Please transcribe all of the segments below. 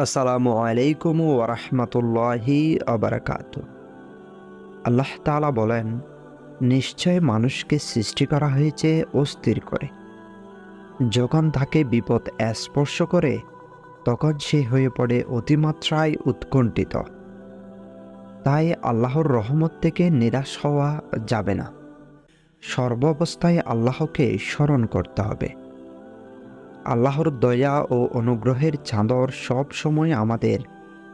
আসসালামু আলাইকুম ও ওরহমতুল্লাহি আবরকাত আল্লাহ তাআলা বলেন, নিশ্চয় মানুষকে সৃষ্টি করা হয়েছে অস্থির করে। যখন তাকে বিপদ স্পর্শ করে, তখন সে হয়ে পড়ে অতিমাত্রায় উৎকণ্ঠিত। তাই আল্লাহর রহমত থেকে নিরাশ হওয়া যাবে না। সর্বাবস্থায় আল্লাহকে স্মরণ করতে হবে। আল্লাহর দয়া ও অনুগ্রহের চাদর সব সময় আমাদের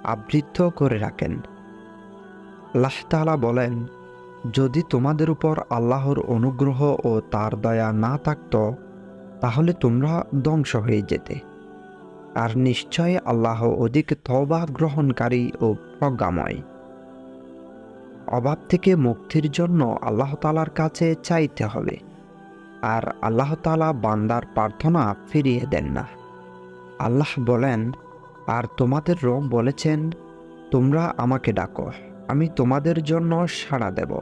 আবৃত্ত করে রাখেন। আল্লাহ বলেন, যদি তোমাদের উপর আল্লাহর অনুগ্রহ ও তার দয়া না থাকত, তাহলে তোমরা ধ্বংস হয়ে যেতে। আর নিশ্চয় আল্লাহ অধিক তবা গ্রহণকারী ও প্রজ্ঞাময়। অভাব থেকে মুক্তির জন্য আল্লাহ তালার কাছে চাইতে হবে। আর আল্লাহ তালা বান্দার প্রার্থনা ফিরিয়ে দেন না। আল্লাহ বলেন, আর তোমাদের রব বলেছেন, তোমরা আমাকে ডাকো, আমি তোমাদের জন্য সাড়া দেব।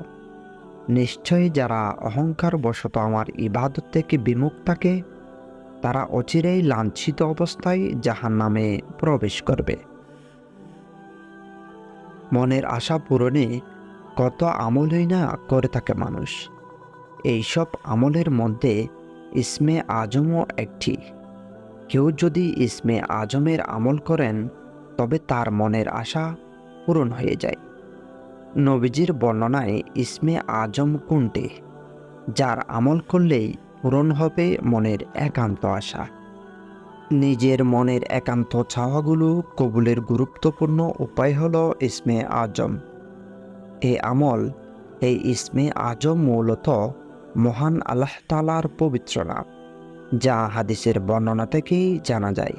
নিশ্চয়ই যারা অহংকার বশত আমার ইবাদত থেকে বিমুখ থাকে, তারা অচিরেই লাঞ্ছিত অবস্থায় জাহান নামে প্রবেশ করবে। মনের আশা পূরণে কত আমলই না করে থাকে মানুষ। এইসব আমলের মধ্যে ইসমে আজমও একটি। কেউ যদি ইসমে আজমের আমল করেন, তবে তার মনের আশা পূরণ হয়ে যায়। নবীজির বর্ণনায় ইসমে আজম কোনটি? যার আমল করলেই পূরণ হবে মনের একান্ত আশা। নিজের মনের একান্ত চাওয়াগুলো কবুলের গুরুত্বপূর্ণ উপায় হল ইসমে আজম। এই আমল, এই ইসমে আজম মূলত মহান আল্লাহ তালার পবিত্র নাম, যা হাদিসের বর্ণনা থেকেই জানা যায়।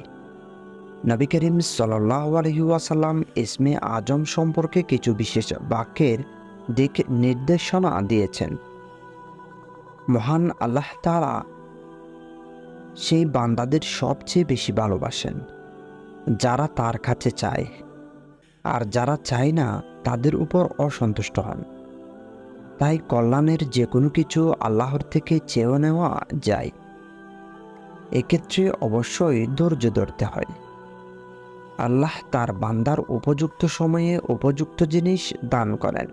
নবী করিম সাল্লাহ আলহিউসাল্লাম ইসমে আজম সম্পর্কে কিছু বিশেষ বাক্যের দিক নির্দেশনা দিয়েছেন। মহান আল্লাহ তালা সেই বান্দাদের সবচেয়ে বেশি ভালোবাসেন, যারা তার কাছে চায়, আর যারা চায় না, তাদের উপর অসন্তুষ্ট হন। তাই কল্যাণের যে কোনো কিছু আল্লাহর থেকে চেয়েও নেওয়া যায়। এক্ষেত্রে অবশ্যই ধৈর্য ধরতে হয়। আল্লাহ তার বান্দার উপযুক্ত সময়ে উপযুক্ত জিনিস দান করেন।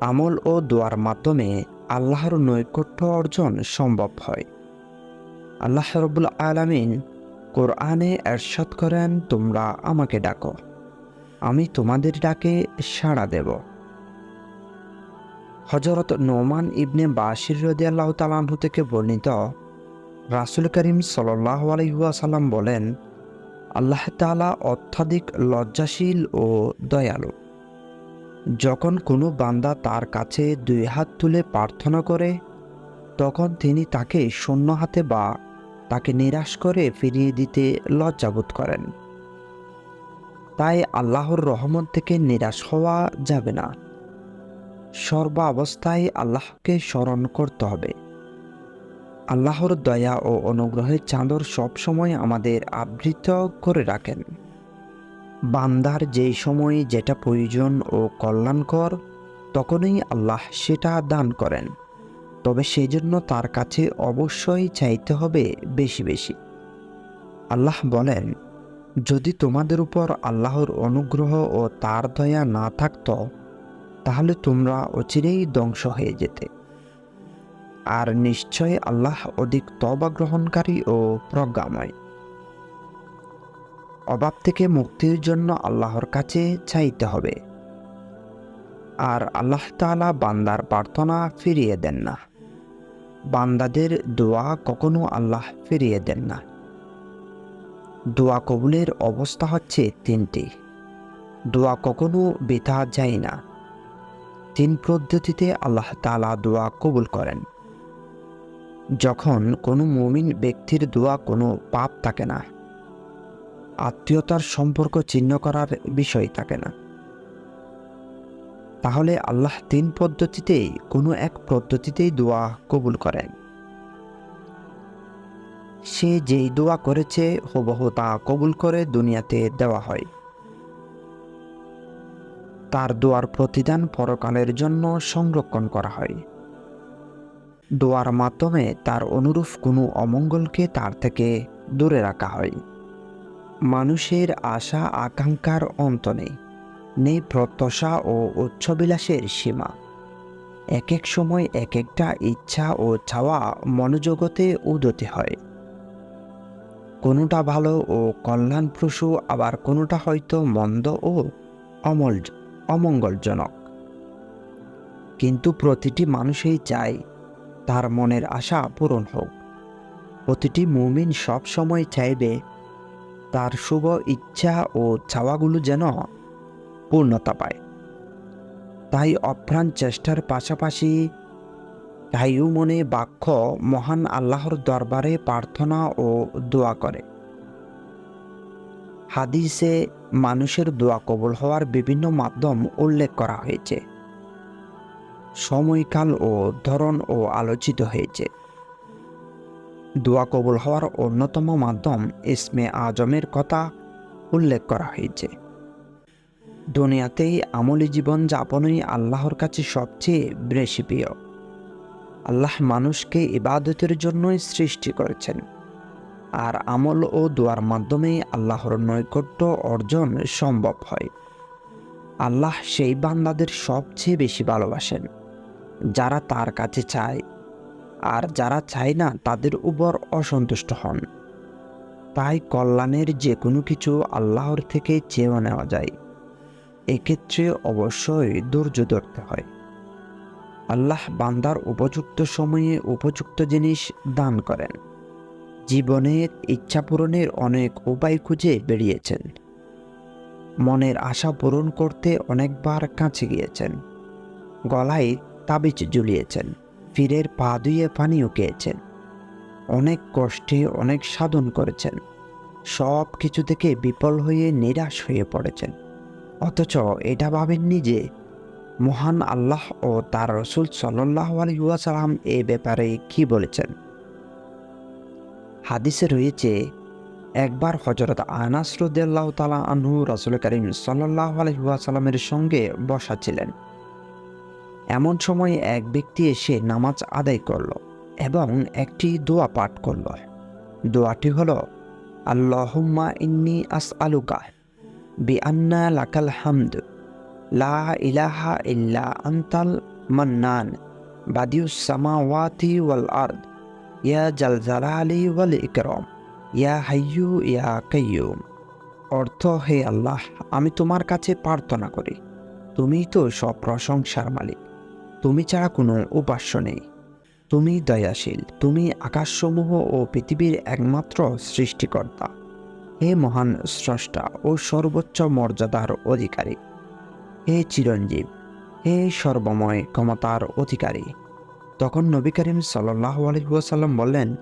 আমল ও দোয়ার মাধ্যমে আল্লাহর নৈকট্য অর্জন সম্ভব হয়। আল্লাহ রবুল আলমিন কোরআনে এরশাদ করেন, তোমরা আমাকে ডাকো, আমি তোমাদের ডাকে সাড়া দেব। হজরত নোমান ইবনে বাসির রদিয়াল্লাহ তালাহু থেকে বর্ণিত, রাসুল করিম সাল্লাহ আলহিহাসাল্লাম বলেন, আল্লাহ তালা অত্যাধিক লজ্জাশীল ও দয়ালু। যখন কোনো বান্দা তার কাছে দুই হাত তুলে প্রার্থনা করে, তখন তিনি তাকে শূন্য হাতে বা তাকে নিরাশ করে ফিরিয়ে দিতে লজ্জাবোধ করেন। তাই আল্লাহর রহমত থেকে নিরাশ হওয়া যাবে না। সর্বাবস্থায় আল্লাহকে স্মরণ করতে হবে। আল্লাহর দয়া ও অনুগ্রহের চাঁদর সবসময় আমাদের আবৃত করে রাখেন। বান্দার যেই সময় যেটা প্রয়োজন ও কল্যাণকর, তখনই আল্লাহ সেটা দান করেন। তবে সেই জন্য তার কাছে অবশ্যই চাইতে হবে বেশি বেশি। আল্লাহ বলেন, যদি তোমাদের উপর আল্লাহর অনুগ্রহ ও তার দয়া না থাকত তাহলে তোমরা অচিরেই ধ্বংস হয়ে যেতে। আর নিশ্চয় আল্লাহ অধিক তবা গ্রহণকারী ও প্রজ্ঞাময়। অভাব থেকে মুক্তির জন্য আল্লাহর কাছে চাইতে হবে। আর আল্লাহ তালা বান্দার প্রার্থনা ফিরিয়ে দেন না। বান্দাদের দোয়া কখনো আল্লাহ ফিরিয়ে দেন না। দোয়া কবুলের অবস্থা হচ্ছে তিনটি। দোয়া কখনো বেথা যায় না। তিন পদ্ধতিতে আল্লাহ তালা দোয়া কবুল করেন। যখন কোনো মুমিন ব্যক্তির দোয়া কোনো পাপ থাকে না, আত্মীয়তার সম্পর্ক চিহ্ন করার বিষয় থাকে না। তাহলে আল্লাহ তিন পদ্ধতিতেই কোনো এক পদ্ধতিতেই দোয়া কবুল করেন। সে যেই দোয়া করেছে, হুবহু তা কবুল করে দুনিয়াতে দেওয়া হয়। তার দোয়ার প্রতিদান পরকালের জন্য সংরক্ষণ করা হয়। দোয়ার মাধ্যমে তার অনুরূপ কোনো অমঙ্গলকে তার থেকে দূরে রাখা হয়। মানুষের আশা আকাঙ্ক্ষার অন্ত নেই। নেই প্রত্যাশা ও উচ্চবিলাসের সীমা। এক এক সময় এক একটা ইচ্ছা ও চাওয়া মনোজগতে উদতে হয়। কোনোটা ভালো ও কল্যাণপ্রসূ, আবার কোনোটা হয়তো মন্দ ও অমল অমঙ্গলজনক। কিন্তু প্রতিটি মানুষই চায় তার মনের আশা পূরণ হোক। প্রতিটি মুমিন সব সময় চাইবে তার শুভ ইচ্ছা ও চাওয়াগুলো যেন পূর্ণতা পায়। তাই অপ্রাণ চেষ্টার পাশাপাশি কায়ু মনে বাক্য মহান আল্লাহর দরবারে প্রার্থনা ও দোয়া করে। হাদিসে মানুষের দোয়া কবল হওয়ার বিভিন্ন মাধ্যম উল্লেখ করা হয়েছে। সময়কাল ও ধরন ও আলোচিত হয়েছে। দোয়া কবুল হওয়ার অন্যতম মাধ্যম ইসমে আজমের কথা উল্লেখ করা হয়েছে। দুনিয়াতেই আমলি জীবন যাপনই আল্লাহর কাছে সবচেয়ে বেশি প্রিয়। আল্লাহ মানুষকে ইবাদতের জন্যই সৃষ্টি করেছেন। আর আমল ও দোয়ার মাধ্যমে আল্লাহর নৈকট্য অর্জন সম্ভব হয়। আল্লাহ সেই বান্দাদের সবচেয়ে বেশি ভালোবাসেন। যারা তার কাছে চায় আর যারা চায় না তাদের উপর অসন্তুষ্ট হন। তাই কল্যাণের যে কোনো কিছু আল্লাহর থেকে চেয়েও নেওয়া যায়। এক্ষেত্রে অবশ্যই ধৈর্য ধরতে হয়। আল্লাহ বান্দার উপযুক্ত সময়ে উপযুক্ত জিনিস দান করেন। জীবনের ইচ্ছা পূরণের অনেক উপায় খুঁজে বেরিয়েছেন। মনের আশা পূরণ করতে অনেকবার কাছে গিয়েছেন। গলায় তাবিজ ঝুলিয়েছেন, ফিরের পা ধুয়ে পানিও খেয়েছেন অনেক কষ্টে অনেক সাধন করেছেন। সব কিছু থেকে বিফল হয়ে নিরাশ হয়ে পড়েছেন। অথচ এটা ভাবেননি যে, মহান আল্লাহ ও তার রসুল সাল্লাহ আলহিউসালাম এ ব্যাপারে কি বলেছেন। হাদিসে রয়েছে, একবার হজরত আনাস রুদ্দাল্লাহ তালা আনহু রসুল করিম সাল্লাহ আলহিউসালামের সঙ্গে বসা ছিলেন। এমন সময় এক ব্যক্তি এসে নামাজ আদায় করল এবং একটি দোয়া পাঠ করল। দোয়াটি হল, আল্লাহুম্মা ইন্নি আস আলুকা বি আন্না লাকাল হামদ, লা ইলাহা ইল্লা আন্তাল মান্নান, বাদিউস সামাওয়াতি ওয়াল আর্দ ইয়া জাল জালালি ওয়াল ইকরম ইয়া হাইয়ু ইয়া কাইয়ুম অর্থ, হে আল্লাহ, আমি তোমার কাছে প্রার্থনা করি। তুমি তো সব প্রশংসার মালিক। তুমি ছাড়া কোনো উপাস্য নেই। তুমি দয়াশীল। তুমি আকাশসমূহ ও পৃথিবীর একমাত্র সৃষ্টিকর্তা। হে মহান স্রষ্টা ও সর্বোচ্চ মর্যাদার অধিকারী। হে চিরঞ্জীব। হে সর্বময় ক্ষমতার অধিকারী। তখন নবী করিম সাল্লাহ আলহিহাসাল্লাম বললেন,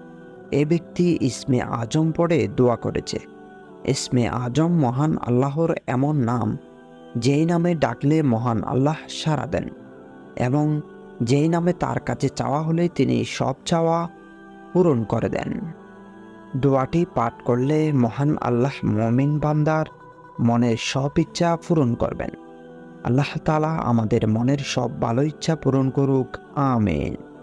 এ ব্যক্তি ইসমে আজম পড়ে দোয়া করেছে। ইসমে আজম মহান আল্লাহর এমন নাম, যেই নামে ডাকলে মহান আল্লাহ সাড়া দেন এবং যেই নামে তার কাছে চাওয়া হলে তিনি সব চাওয়া পূরণ করে দেন। দোয়াটি পাঠ করলে মহান আল্লাহ মমিন বান্দার মনের সব ইচ্ছা পূরণ করবেন। আল্লাহ তালা আমাদের মনের সব ভালো ইচ্ছা পূরণ করুক আমেন।